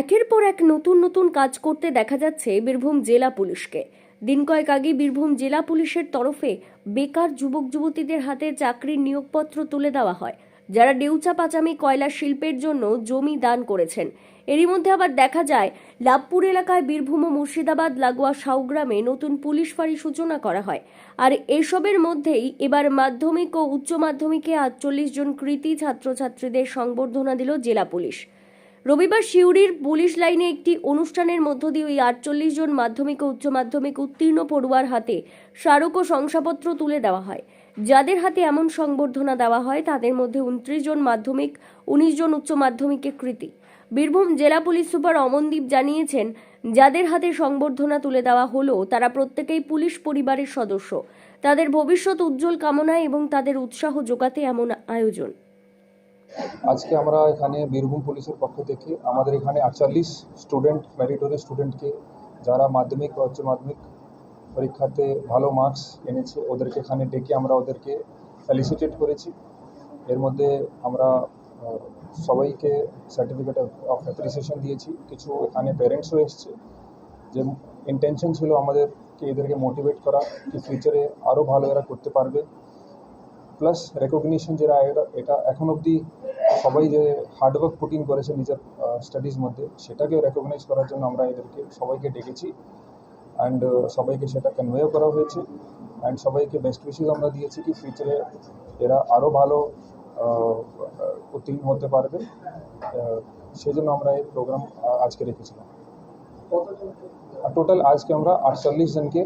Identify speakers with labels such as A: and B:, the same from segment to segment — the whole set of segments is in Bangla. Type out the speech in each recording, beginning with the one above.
A: একের পর এক নতুন নতুন কাজ করতে দেখা যাচ্ছে বীরভূম জেলা পুলিশকে। দিন কয়েক আগে বীরভূম জেলা পুলিশের তরফে বেকার যুবক যুবতীদের হাতে চাকরির নিয়োগপত্র তুলে দেওয়া হয়, যারা ডেউচা পাচামি কয়লা শিল্পের জন্য জমি দান করেছেন। এরই মধ্যে আবার দেখা যায়, লাভপুর এলাকায় বীরভূম ও মুর্শিদাবাদ, লাগোয়া, সাউগ্রামে নতুন পুলিশ ফাঁড়ি সূচনা করা হয়। আর এসবের মধ্যেই এবার মাধ্যমিক ও উচ্চ মাধ্যমিকে আটচল্লিশ জন কৃতি ছাত্রছাত্রীদের সংবর্ধনা দিল জেলা পুলিশ। রবিবার সিউড়ির পুলিশ লাইনে একটি অনুষ্ঠানের মধ্য দিয়ে ওই আটচল্লিশ জন মাধ্যমিক ও উচ্চ মাধ্যমিক উত্তীর্ণ পড়ুয়ার হাতে স্মারক ও শংসাপত্র তুলে দেওয়া হয়। যাদের হাতে এমন সংবর্ধনা দেওয়া হয়, তাদের মধ্যে উনত্রিশ জন মাধ্যমিক, উনিশ জন উচ্চ মাধ্যমিকের কৃতী। বীরভূম জেলা পুলিশ সুপার অমনদীপ জানিয়েছেন, যাদের হাতে সংবর্ধনা তুলে দেওয়া হলো, তারা প্রত্যেকেই পুলিশ পরিবারের সদস্য। তাদের ভবিষ্যৎ উজ্জ্বল কামনায় এবং তাদের উৎসাহ যোগাতে এমন আয়োজন।
B: আজকে আমরা এখানে বীরভূম পুলিশের পক্ষ থেকে আমাদের এখানে আটচল্লিশ স্টুডেন্ট ম্যারিটোরি স্টুডেন্টকে যারা মাধ্যমিক বা উচ্চ মাধ্যমিক পরীক্ষাতে ভালো মার্কস এনেছে, ওদেরকে এখানে ডেকে আমরা ওদেরকে ফেলিসিটেট করেছি। এর মধ্যে আমরা সবাইকে সার্টিফিকেট অফ অ্যাপ্রিসিয়েশন দিয়েছি। কিছু এখানে প্যারেন্টসও এসছে। যে ইন্টেনশন ছিল আমাদেরকে এদেরকে মোটিভেট করা, কি ফিউচারে আরও ভালো এরা করতে পারবে। প্লাস রেকগনিশন যেটা এটা এখন অবধি সবাই যে হার্ডওয়ার্ক পুটিং করেছে নিজের স্টাডিজ মধ্যে সেটাকে রেকগনাইজ করার জন্য আমরা এদেরকে, সবাইকে ডেকেছি। অ্যান্ড সবাইকে সেটা কনভেও করা হয়েছে। অ্যান্ড সবাইকে বেস্ট উইশেস আমরা দিয়েছি কি ফিউচারে এরা আরও ভালো উত্তীর্ণ হতে পারবে। সেই জন্য আমরা এই প্রোগ্রাম আজকে রেখেছিলাম। টোটাল আজকে আমরা আটচল্লিশ জনকে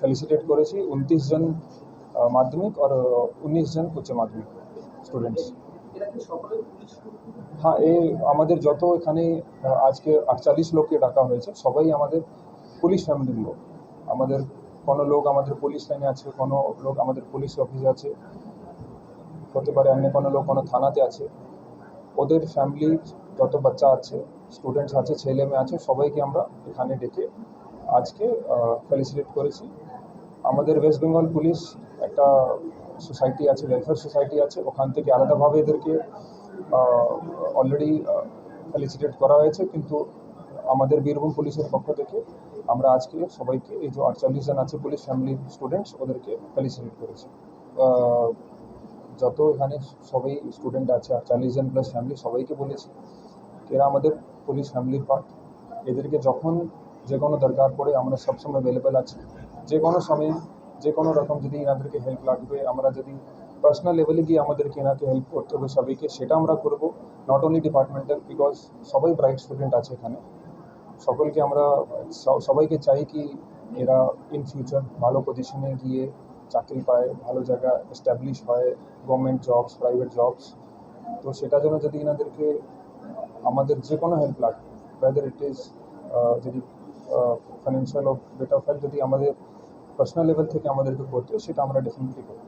B: ফেলিসিটেট করেছি। উনত্রিশ জন মাধ্যমিক আর উনিশ জন উচ্চ মাধ্যমিক স্টুডেন্টস হ্যাঁ এই আমাদের যত এখানে আজকে আটচল্লিশ লোককে ডাকা হয়েছে, সবাই আমাদের পুলিশ ফ্যামিলির লোক। আমাদের কোনো লোক আমাদের পুলিশ লাইনে আছে, কোনো লোক আমাদের পুলিশ অফিসে আছে। হতে পারে অন্য কোনো লোক কোনো থানাতে আছে। ওদের ফ্যামিলির যত বাচ্চা আছে স্টুডেন্টস আছে, ছেলে মেয়ে আছে, সবাইকে আমরা এখানে ডেকে আজকে ফেলিসিটেট করেছি। আমাদের ওয়েস্ট বেঙ্গল পুলিশ একটা সোসাইটি আছে ওয়েলফেয়ার সোসাইটি আছে, ওখান থেকে আলাদাভাবে এদেরকে অলরেডি ফেলিসিটেট করা হয়েছে। কিন্তু আমাদের বীরভূম পুলিশের পক্ষ থেকে আমরা আজকে সবাইকে, এই যে আটচল্লিশ জন আছে পুলিশ ফ্যামিলির স্টুডেন্টস ওদেরকে ফেলিসিটেট করেছি। যত এখানে সবাই স্টুডেন্ট আছে, আটচল্লিশ জন প্লাস ফ্যামিলি সবাইকে বলেছি এরা আমাদের পুলিশ ফ্যামিলির পার্ট এদেরকে যখন যে কোনো দরকার পড়ে আমরা সবসময় অ্যাভেলেবেল আছি। যে কোনো সময় যে কোনো রকম যদি এনাদেরকে হেল্প লাগবে, আমরা যদি পার্সোনাল লেভেলে গিয়ে আমাদেরকে এনাকে হেল্প করতে হবে সবাইকে, সেটা আমরা করব। নট অনলি ডিপার্টমেন্টাল বিকজ সবাই ব্রাইট স্টুডেন্ট আছে এখানে। সকলকে আমরা সবাইকে চাই কি এরা ইন ফিউচার ভালো পজিশনে গিয়ে চাকরি পায়, ভালো জায়গা এস্টাবলিশ হয় গভর্নমেন্ট জবস প্রাইভেট জবস তো সেটার জন্য যদি এনাদেরকে আমাদের যে কোনো হেল্প লাগবে ওয়েদার ইট ইজ যদি ফাইন্যান্সিয়াল অফ হেল্প যদি আমাদের পার্সোনাল লেভেল থেকে আমাদেরকে করতে সেটা আমরা ডেফিনেটলি করব।